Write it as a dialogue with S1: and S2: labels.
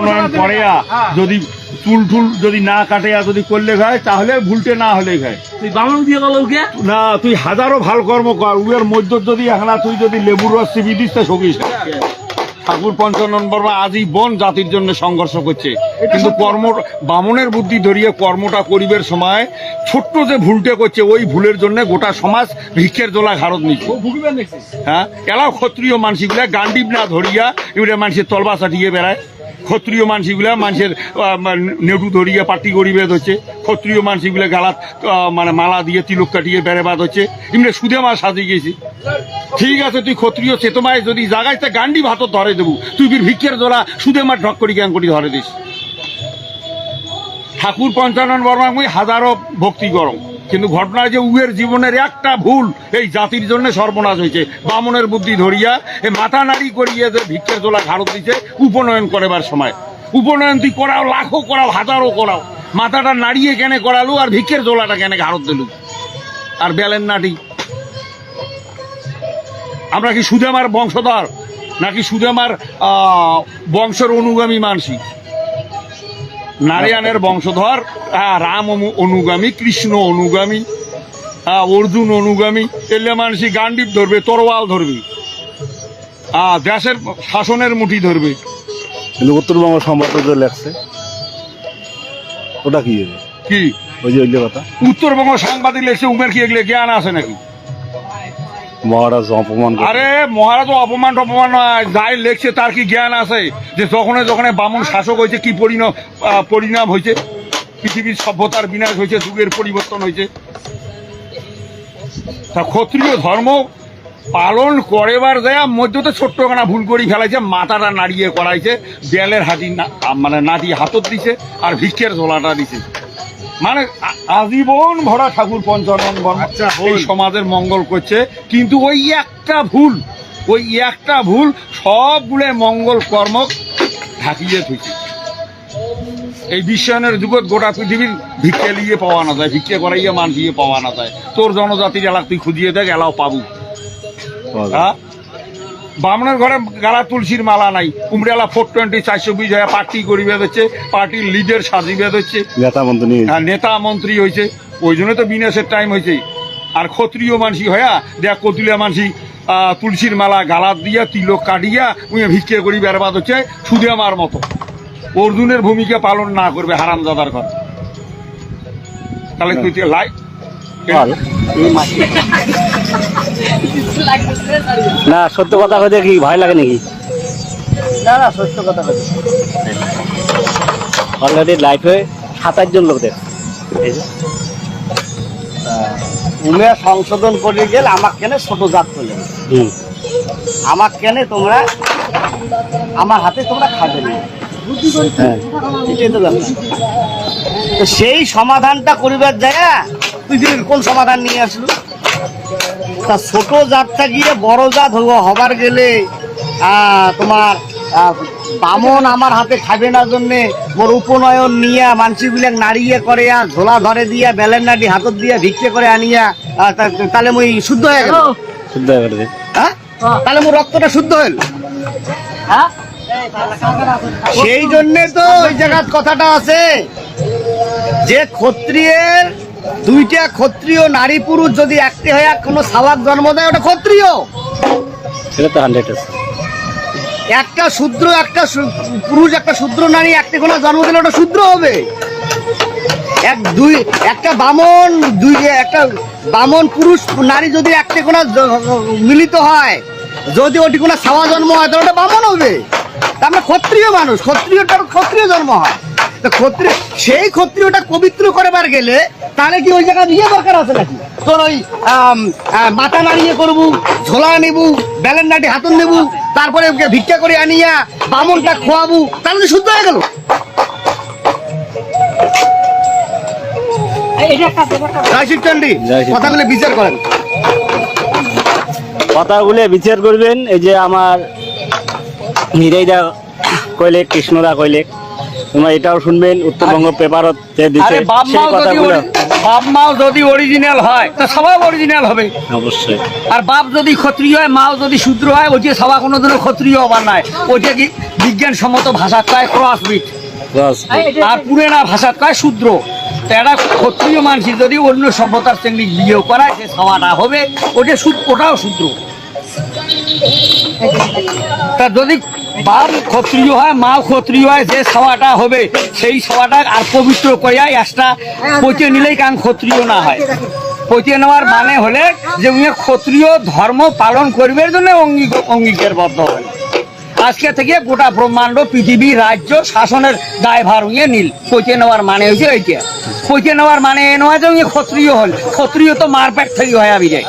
S1: উন্নয়ন করে যদি চুল টুল যদি না কাটে যদি করলে হয় তাহলে ভুলটে না হলে হয়
S2: তুই বামন দিয়ে গেল ওকে?
S1: না তুই হাজারো ভালো কর্ম কর উয়ের মধ্য যদি এখন তুই যদি লেবুর রস চিবি দিস তা সকিস। ঠাকুর পঞ্চানন বর্মা আজই বন জাতির জন্য সংঘর্ষ করছে। কিন্তু কর্ম বামনের বুদ্ধি ধরিয়ে কর্মটা করিবের সময় ছোট্ট যে ভুলটে করছে ওই ভুলের জন্য গোটা সমাজ ভিক্ষের জোলা ঘাড়ত নিচ্ছে। হ্যাঁ এলাও ক্ষত্রিয় মানসিগুলা গান্ডিব না ধরিয়া এবারে মানুষের তলবা চাটিয়ে বেড়ায়। ক্ষত্রিয় মানসিগুলা মানুষের আহ, মা- নেটু ধরিয়ে পাটি গরিবে হচ্ছে। ক্ষত্রিয় মানসিগুলা গালাত মানে মালা দিয়ে তিলক কাটিয়ে বেড়েবাদ হচ্ছে। এমনি সুদে মাছ সাজিয়ে গেছি। ঠিক আছে তুই ক্ষত্রিয় চেতমায় যদি জাগায় তা গান্ডি ভাত ধরে দেবু। তুই ভিক্ষের দোলা সুদে মাছ ঢক করি জ্ঞান করি ধরে দিস। ঠাকুর পঞ্চানন বর্মা হাজারো ভক্তি গরম। কিন্তু ঘটনা যে উয়ের জীবনের একটা ভুল এই জাতির জন্য সর্বনাশ হয়েছে। বামনের বুদ্ধি ধরিয়া এ মাথা নাড়ি করিয়ে যে ভিক্ষের তোলা ঘাড়ত দিছে, উপনয়ন করেবার সময়। উপনয়ন তুই করাও লাখো করাও হাজারো করাও। মাথাটা নাড়িয়ে কেনে করালু আর ভিক্ষের জোলাটা কেনে ঘাড়ত দিলু। আর বেলেন নাটি। আমরা কি সুদেমার বংশধর? নাকি সুদেমার বংশের অনুগামী মানসি? নারায়ণের বংশধর আহ, রাম অনুগামী কৃষ্ণ অনুগামী আহ, অর্জুন অনুগামী এলে মানুষ গান্ডিপ ধরবে তরোয়াল ধরবে আহ, দেশের শাসনের মুঠি ধরবে।
S3: কিন্তু উত্তরবঙ্গ যে লেখছে। ওটা কি?
S1: কি?
S3: ওই যে ওই যে কথা।
S1: উত্তরবঙ্গ সাংবাদিক লেখছে উমের কি এগুলো জ্ঞান আছে নাকি?
S3: মহারাজ অপমান।
S1: আরে মহারাজ অপমান টপমান নয়, যাই লেখছে তার কি জ্ঞান আছে? যে যখন যখন বামন শাসক হয়েছে কি পরিণাম পরিণাম হয়েছে? পৃথিবীর সভ্যতার বিনাশ হয়েছে যুগের পরিবর্তন হয়েছে। তা ক্ষত্রিয় ধর্ম পালন করেবার দেয়া মধ্যতে ছোট্ট খানা ভুল করি ফেলাইছে মাথাটা নাড়িয়ে করাইছে দেয়ালের হাতি না- মানে নাটি হাতত দিছে আর ভিক্ষের ঝোলাটা দিছে। মানে আজীবন ভরা ঠাকুর পঞ্চানন বর্মা এই সমাজের মঙ্গল করছে। কিন্তু ওই একটা ভুল ওই একটা ভুল সবগুলো মঙ্গল কর্ম ঢাকিয়ে থুইছে এই বিশ্বায়নের যুগত গোটা পৃথিবীর ভিক্ষে লিয়ে পাওয়া না যায় ভিক্ষে করাইয়ে মান দিয়ে পাওয়া না যায়। তোর জনজাতির এলাক তুই খুঁজিয়ে দেখ এলাও পাবু। হ্যাঁ? বামনের ঘরে গালা তুলসীর মালা নাই। উমরেলা ফোর টোয়েন্টি চারশো বিশ হয়ে পার্টি করিবে হচ্ছে পার্টির লিডার সাজিবে হচ্ছে
S3: নেতা মন্ত্রী
S1: হ্যাঁ নেতা মন্ত্রী হয়েছে। ওই জন্য তো বিনাশের টাইম হয়েছে। আর ক্ষত্রিয় মানসি হয়া দেখ কতুলিয়া মানসি তুলসীর মালা গালাত দিয়া তিলক কাটিয়া উনি ভিক্ষে করি বেরবাদ হচ্ছে সুদে আমার মতো। অর্জুনের ভূমিকা পালন না করবে হারামজাদার ঘর। তাহলে তুই লাই
S3: বল। না সত্য কথা কইতে কি ভয় লাগে নাকি?
S4: না না সত্য কথা বলছি
S3: অলরেডি লাইফে সাতাশ জন লোক দেখ
S4: উমে সংশোধন করে গেল আমার কেনে ছোট জাত
S3: হুম।
S4: আমার কেনে তোমরা আমার হাতে তোমরা খাবে না।
S3: হ্যাঁ।
S4: সেই সমাধানটা করিবার জায়গা তুই কোন সমাধান নিয়ে আসলো? তা ছোট জাতটা গিয়ে বড় জাত হব হবার গেলে তোমার বামন আমার হাতে খাবে না জন্যে মোর উপনয়ন নিয়া মানসিবিলাক নাড়িয়ে করে আ, ঝোলা ধরে দিয়া বেলেন নাটি হাতত দিয়া ভিক্ষে করে আনিয়া তাহলে মুই শুদ্ধ হয়ে গেল?
S3: শুদ্ধ করে দে
S4: হ্যাঁ? তাহলে মোর রক্তটা শুদ্ধ হইল? সেই জন্যে তো ওই জায়গার কথাটা আছে যে ক্ষত্রিয়ের দুইটা ক্ষত্রিয় নারী পুরুষ যদি একটি হয়ে কোনো সাবাক জন্ম দেয় ওটা ক্ষত্রিয়।
S3: সেটা তো হান্ড্রেড
S4: একটা শূদ্র একটা পুরুষ একটা শূদ্র নারী একটি কোনো জন্ম দিলে ওটা শূদ্র হবে। এক দুই একটা বামন দুই একটা বামন পুরুষ নারী যদি একটি কোনো মিলিত হয় যদি ওটি কোনো সাওয়া জন্ম হয় তাহলে ওটা বামন হবে। তা আমরা ক্ষত্রিয় মানুষ ক্ষত্রিয়টার ক্ষত্রিয় জন্ম হয়। তো ক্ষত্রিয় সেই ক্ষত্রিয়টা পবিত্র করবার গেলে তাহলে কি ওই জায়গায় ইয়ে দরকার আছে নাকি? তোর ওই মাথা নাড়িয়ে করবু ঝোলা নেবু হাতন নেবু তারপরে ভিক্ষা করে আনিয়া বামনটা খোয়াবু তাহলে তো শুদ্ধ হয়ে গেল। কথাগুলো বিচার করেন।
S3: কথাগুলো বিচার করবেন এই যে আমার হিরাইদা কইলে কৃষ্ণদা কইলে তোমরা এটাও শুনবেন উত্তরবঙ্গ পেপারত যে দিছে সেই
S4: মাও যদি
S3: কথাগুলো।
S1: বাপ মাও যদি অরিজিনাল হয় তো সবাই অরিজিনাল হবে।
S3: অবশ্যই।
S1: আর বাপ যদি ক্ষত্রিয় হয় মাও যদি শূদ্র হয় ওইটা সবা কোনোদিনও ক্ষত্রিয় হবার নয় ওইটা কি বিজ্ঞানসম্মত ভাষা কয় ক্রস বিট আর পুরেনা ভাষা কয় শূদ্র। একটা ক্ষত্রিয় মানুষ যদি অন্য সভ্যতার সঙ্গে বিয়ে করায় সে সবাটা হবে। ওটা ওটাও শূদ্র। তা যদি বাপ ক্ষত্রিয় হয়, মা ক্ষত্রিয় হয়, যে সভাটা হবে, সেই সভাটা আর পবিত্র করিয়া একটা পচে নিলেই কারণ ক্ষত্রিয় না হয়। পচে নেওয়ার মানে হলে যে উনি ক্ষত্রিয় ধর্ম পালন করবার জন্য অঙ্গীক অঙ্গীকারবদ্ধ হবেন আজকে থেকে গোটা ব্রহ্মাণ্ড, পৃথিবী, রাজ্য, শাসনের দায়ভার উইয়ে নীল। পচে নেওয়ার মানে হয়েছে এইটা। পচে নেওয়ার মানে এ নয় যে উনি ক্ষত্রিয় হল ক্ষত্রিয় তো মারপেট থেকে হয় আবি যায়